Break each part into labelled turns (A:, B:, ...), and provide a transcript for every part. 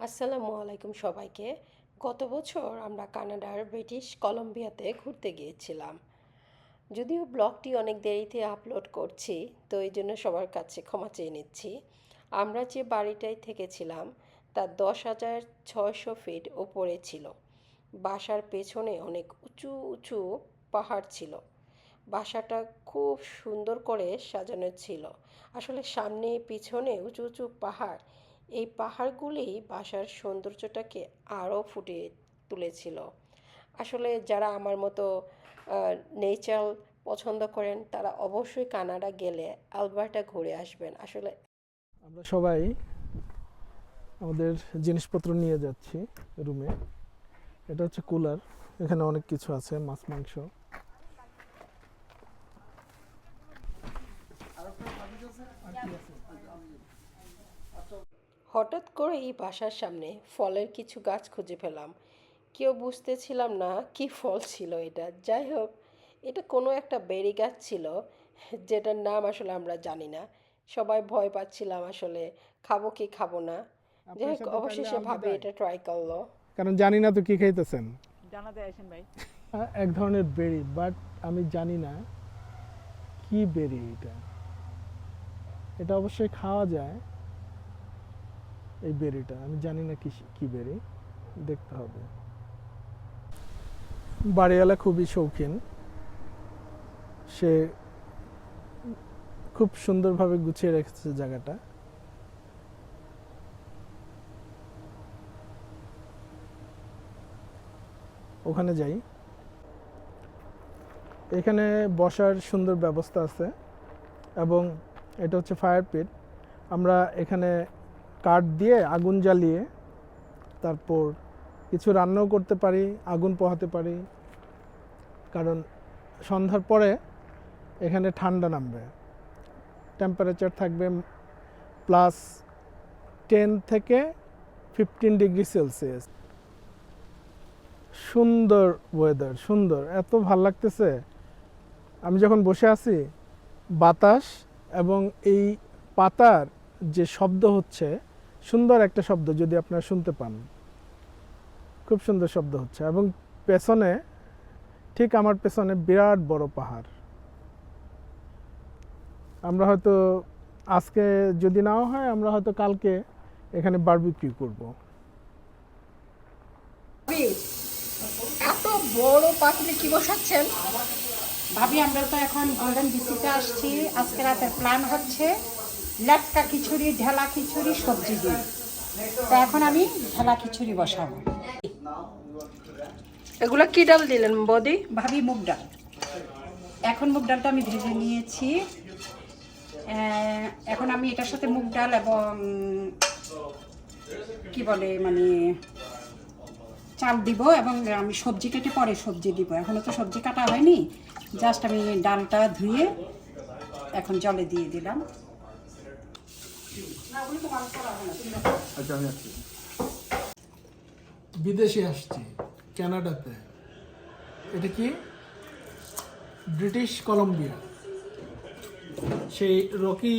A: আসসালামু আলাইকুম সবাইকে। গত বছর আমরা কানাডার ব্রিটিশ কলম্বিয়াতে ঘুরতে গিয়েছিলাম। যদিও ব্লগটি অনেক দেরিতে আপলোড করছি, তো এই জন্য সবার কাছে ক্ষমা চেয়ে নিচ্ছি। আমরা যে বাড়িটায় থেকেছিলাম তার দশ হাজার ছয়শো ফিট ওপরে ছিল। বাসার পেছনে অনেক উঁচু উঁচু পাহাড় ছিল। বাসাটা খুব সুন্দর করে সাজানো ছিল। আসলে সামনে, পিছনে উঁচু উঁচু পাহাড় এই পাহাড়গুলি বাসার সৌন্দর্যটাকে আরও ফুটিয়ে তুলেছিল। আসলে যারা আমার মতো নেচার পছন্দ করেন তারা অবশ্যই কানাডা গেলে আলবার্টা ঘুরে আসবেন। আসলে
B: আমরা সবাই আমাদের জিনিসপত্র নিয়ে যাচ্ছি রুমে এটা হচ্ছে কুলার এখানে অনেক কিছু আছে মাছ মাংস।
A: হঠাৎ করে এই বাসার সামনে ফলের কিছু গাছ খুঁজে পেলাম। কেউ বুঝতেছিলাম না কি ফল ছিল এটা। যাই হোক এটা কোনো একটা বেরি গাছ ছিল যেটার নাম আসলে আমরা জানি না। সবাই ভয় পাচ্ছিলাম আসলে খাব কি খাব না। যাই হোক অবশেষে ভাবে এটা ট্রাই করল।
B: কারণ জানি না তো কি খাইতেছেন।
C: জানাতে আসেন ভাই।
B: এক ধরনের বেরি বাট আমি জানি না কি বেরি এটা। এটা অবশ্যই খাওয়া যায়। এই বেরিটা। আমি জানি না কি কি বেরি। দেখতে হবে। বাড়িওয়ালা খুবই শৌখিন। সে খুব সুন্দরভাবে গুছিয়ে রেখেছে জায়গাটা। ওখানে যাই। এখানে বসার সুন্দর ব্যবস্থা আছে। এবং এটা হচ্ছে ফায়ার পিট আমরা এখানে কাঠ দিয়ে আগুন জ্বালিয়ে তারপর কিছু রান্নাও করতে পারি, আগুন পোহাতে পারি। কারণ সন্ধ্যার পরে এখানে ঠান্ডা নামবে। টেম্পারেচার থাকবে প্লাস টেন থেকে ফিফটিন ডিগ্রি সেলসিয়াস সুন্দর ওয়েদার সুন্দর। এত ভালো লাগতেছে। আমি যখন বসে আছি, বাতাস এবং এই পাতার যে শব্দ হচ্ছে সুন্দর একটা শব্দ যদি আপনারা শুনতে পান। খুব সুন্দর শব্দ হচ্ছে এবং পেছনে ঠিক আমার পেছনে বিরাট বড় পাহাড়। আমরা হয়তো আজকে যদি নাও হয় আমরা হয়তো কালকে এখানে বারবিকিউ করব।
A: এত বড় পাতিলে কি বসাচ্ছেন?
D: ভাবি আমরা তো এখন গোল্ডেন বিচিতে আসছি। আজকে রাতের প্ল্যান হচ্ছে লেটকা খিচুড়ি ঢেলা খিচুড়ি সবজি দিয়ে। তো এখন আমি ঢেলা খিচুড়ি বসাবো।
A: এগুলো কি ডাল দিলেন বদি?
D: ভাবি মুগ ডাল। এখন মুগ ডালটা আমি ভেজে নিয়েছি। এখন আমি এটার সাথে মুগ ডাল এবং কি বলে মানে চাল দিব এবং আমি সবজি কেটে পরে সবজি দিব। এখনও তো সবজি কাটা হয়নি। জাস্ট আমি ডালটা ধুয়ে এখন জলে দিয়ে দিলাম।
B: বিদেশে আসছি কানাডাতে এটা কি? British Columbia. সেই রকি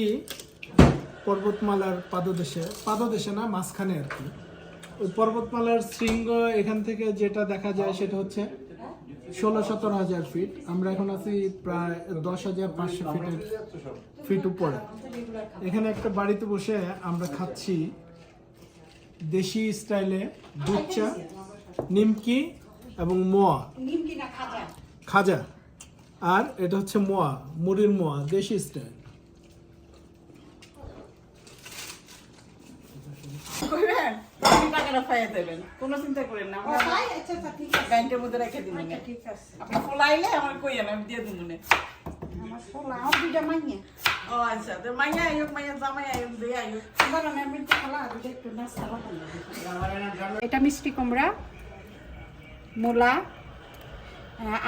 B: পর্বতমালার পাদদেশে পাদদেশে না মাঝখানে আর কি। ওই পর্বতমালার শৃঙ্গ এখান থেকে যেটা দেখা যায় সেটা হচ্ছে ষোলো সতেরো হাজার ফিট আমরা এখন আছি প্রায় দশ হাজার পাঁচশো ফিটের ফিট উপরে। এখানে একটা বাড়িতে বসে আমরা খাচ্ছি দেশি স্টাইলে দুধ চা নিমকি এবং মোয়া। খাজা। আর এটা হচ্ছে মোয়া মুড়ির মোয়া দেশি স্টাইল।
C: আপনি টাকাটা দেবেন। কোনো চিন্তা করেন না আমরা ব্যাংকের মধ্যে রেখে দিন আপনি ফলাইলে আমার কইয়েন আমি দিয়ে মনে।
D: আমার পোলাও দুইটা মাইয়া।
C: ও আচ্ছা তো মাইয়া আয়ুক মাইয়া জামাই আয়ুক আয়ুক
D: না আমি পোলা দুটো একটু নাস্তা বানাবো। এটা মিষ্টি কুমড়া মূলা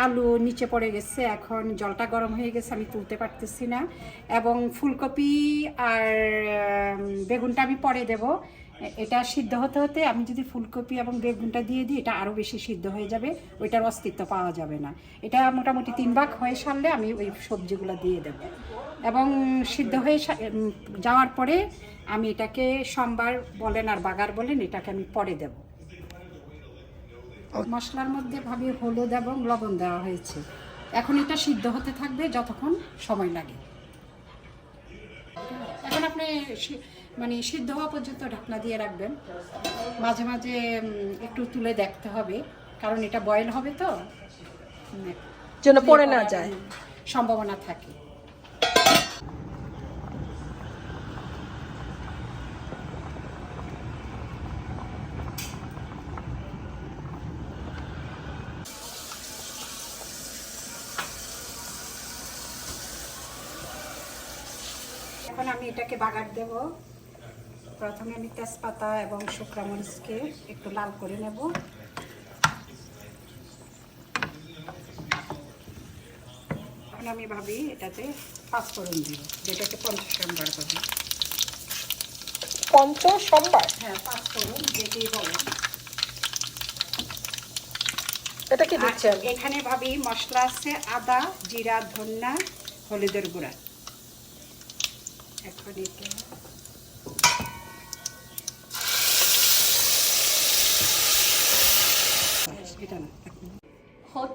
D: আলু নিচে পড়ে গেছে এখন জলটা গরম হয়ে গেছে আমি তুলতে পারতেছি না। এবং ফুলকপি আর বেগুনটা আমি পরে দেব। এটা সিদ্ধ হতে হতে আমি যদি ফুলকপি এবং বেগুনটা দিয়ে দিই এটা আরও বেশি সিদ্ধ হয়ে যাবে ওইটার অস্তিত্ব পাওয়া যাবে না। এটা মোটামুটি তিন ভাগ হয়ে সারলে আমি ওই সবজিগুলো দিয়ে দেবো। এবং সিদ্ধ হয়ে যাওয়ার পরে আমি এটাকে সোমবার বলেন আর বাগার বলেন এটাকে আমি পরে দেব। মশলার মধ্যে ভাবি হলুদ এবং লবণ দেওয়া হয়েছে। এখন এটা সিদ্ধ হতে থাকবে যতক্ষণ সময় লাগে। এখন আপনি মানে সিদ্ধ হওয়া পর্যন্ত ঢাকনা দিয়ে রাখবেন। মাঝে মাঝে একটু তুলে দেখতে হবে কারণ এটা বয়েল হবে তো।
A: যেন পড়ে না যায়।
D: সম্ভাবনা থাকে। এখন আমি এটাকে বাগার দেব। প্রথমে আমি তেজপাতা এবং শুকনো মরিচকে একটু লাল করে নেব। এখন আমি ভাবি এটাতে পাঁচফোড়ন দিব যেটাকে পঞ্চশম্বার করি
A: পঞ্চ সোমবার?
D: হ্যাঁ পাঁচ পাঁচফোড়ন যেটি বলে।
A: এটা কি দিচ্ছেন?
D: এখানে ভাবি মশলা আছে আদা জিরা ধন্যা হলুদের গুঁড়া। এখন এটা না এখন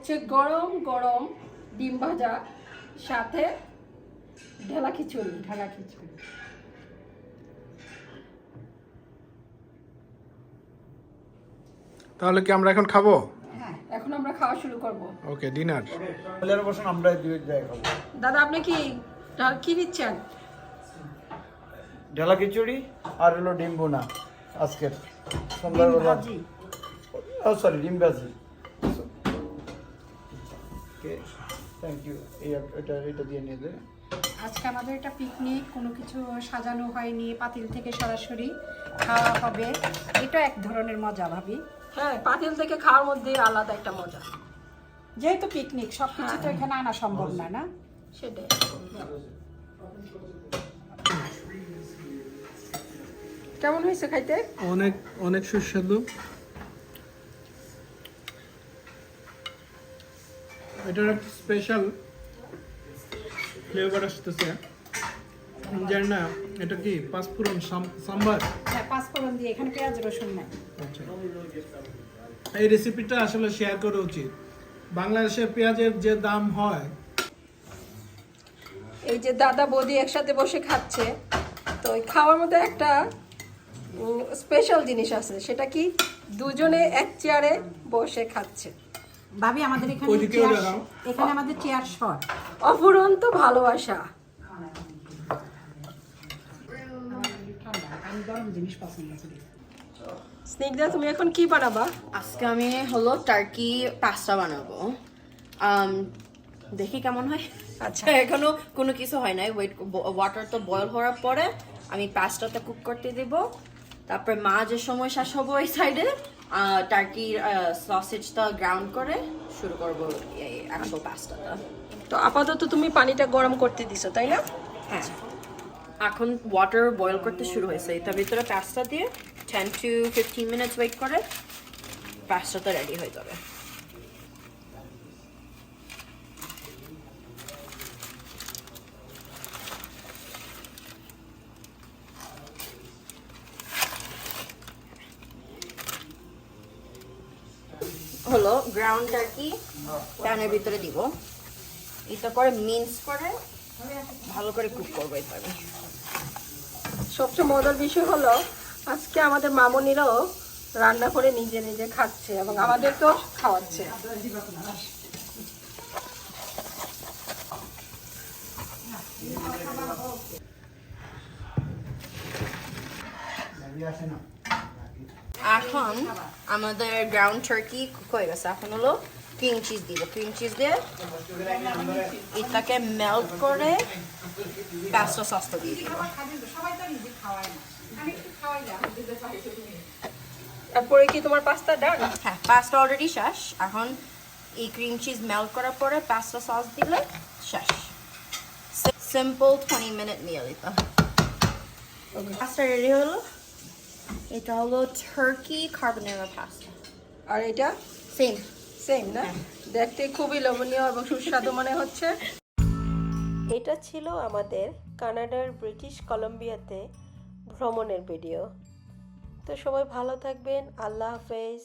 A: হচ্ছে গরম গরম ডিম ভাজা সাথে ঢেলা খিচুড়ি।
D: ঢালা খিচুড়ি।
B: তাহলে কি আমরা এখন খাব?
D: হ্যাঁ।
A: এখন আমরা খাওয়া শুরু করব।
B: Okay dinner.
E: ছেলের বসুন আমরা দুই জায়গায় খাব।
A: দাদা আপনি কি কি দিচ্ছেন
E: ঢেলা খিচুড়ি আর হলো ডিম বোনা আজকের। সন্ধ্যাবেলা ও সরি ডিম ভাজি। ওকে থ্যাংক ইউ এই এটা এটা দিয়ে দে।
D: আজকে আমাদের এটা পিকনিক কোনো কিছু সাজানো হয়নি পাতিল থেকে সরাসরি খাওয়া হবে। এটা এক ধরনের মজা ভাবি।
A: হ্যাঁ পাতিল থেকে খাওয়ার মধ্যে আলাদা একটা মজা।
D: যেহেতু পিকনিক সব কিছু তো এখানে আনা সম্ভব না না?
A: সেটাই। কেমন হয়েছে খাইতে?
B: অনেক অনেক সুস্বাদু। এটার একটা স্পেশাল ফ্লেভার আসতেছে। জানি না এটা কি পাঁচফোড়ন সাম- সাম্বার?
D: হ্যাঁ পাঁচফোড়ন দিয়ে এখানে পেঁয়াজ রসুন নাই।
B: আচ্ছা। এই রেসিপিটা আসলে শেয়ার করা উচিত। বাংলাদেশে পেঁয়াজের যে দাম হয়
A: এই যে দাদা বৌদি একসাথে বসে খাচ্ছে তো ওই খাওয়ার মধ্যে একটা স্পেশাল জিনিস আছে। সেটা কি দুজনে এক চেয়ারে বসে খাচ্ছে।
D: ভাবি আমাদের এখানে। এখানে আমাদের চেয়ার শর্ট
A: অফুরন্ত ভালোবাসা। স্নিগ্ধা তুমি এখন কি বানাবা?
F: আজকে আমি হলো টার্কি পাস্তা বানাবো। আম, দেখি কেমন হয়। আচ্ছা। এখনও কোনো কিছু হয় নাই। ওয়েট ওয়াটার তো বয়েল হওয়ার পরে আমি পাস্তাটা কুক করতে দেব। তারপরে মা যে সময় শেষ হব ওই সাইডে টার্কির সসেজটা গ্রাউন্ড করে শুরু করব এই অ্যাকচুয়াল পাঁচটাটা
A: তো আপাতত তুমি পানিটা গরম করতে দিছো তাই না?
F: হ্যাঁ। এখন ওয়াটার বয়েল করতে শুরু হয়েছে। এটার ভিতরে পাস্তা দিয়ে ten to fifteen minutes wait করে পাস্তাটা রেডি হয়ে যাবে। হলো গ্রাউন্ড টার্কি প্যানের ভিতরে দিব। এটা করে মিন্স করে ভালো করে কুক করব এভাবে।
A: সবচেয়ে মজার বিষয় হলো, আজকে আমাদের মামনিরাও রান্না করে নিজে নিজে খাচ্ছে এবং আমাদেরকেও খাওয়াচ্ছে।
F: এখন আমাদের গ্রাউন্ড টার্কি কুক হয়ে গেছে? এখন হলো ক্রিম চিজ দিব। ক্রিম চিজ দিয়ে এটাকে মেল্ট করে পাস্তা সসটা দিয়ে দিব।
A: তারপরে কি তোমার পাস্তা ডান
F: হ্যাঁ পাস্তা অলরেডি শেষ। এখন এই ক্রিম চিজ মেল্ট করার পরে পাস্তা সস দিলে শেষ। সিম্পল টোয়েন্টি মিনিট মিল এটা। পাস্তা রেডি হলো? এটা হলো টার্কি কার্বনেরা পাস্তা
A: আর এটা?
F: সেম
A: সেম না? দেখতে খুবই লোভনীয় এবং সুস্বাদু মনে হচ্ছে। এটা ছিল আমাদের কানাডার ব্রিটিশ কলম্বিয়াতে ভ্রমণের ভিডিও তো সবাই ভালো থাকবেন। আল্লাহ হাফেজ।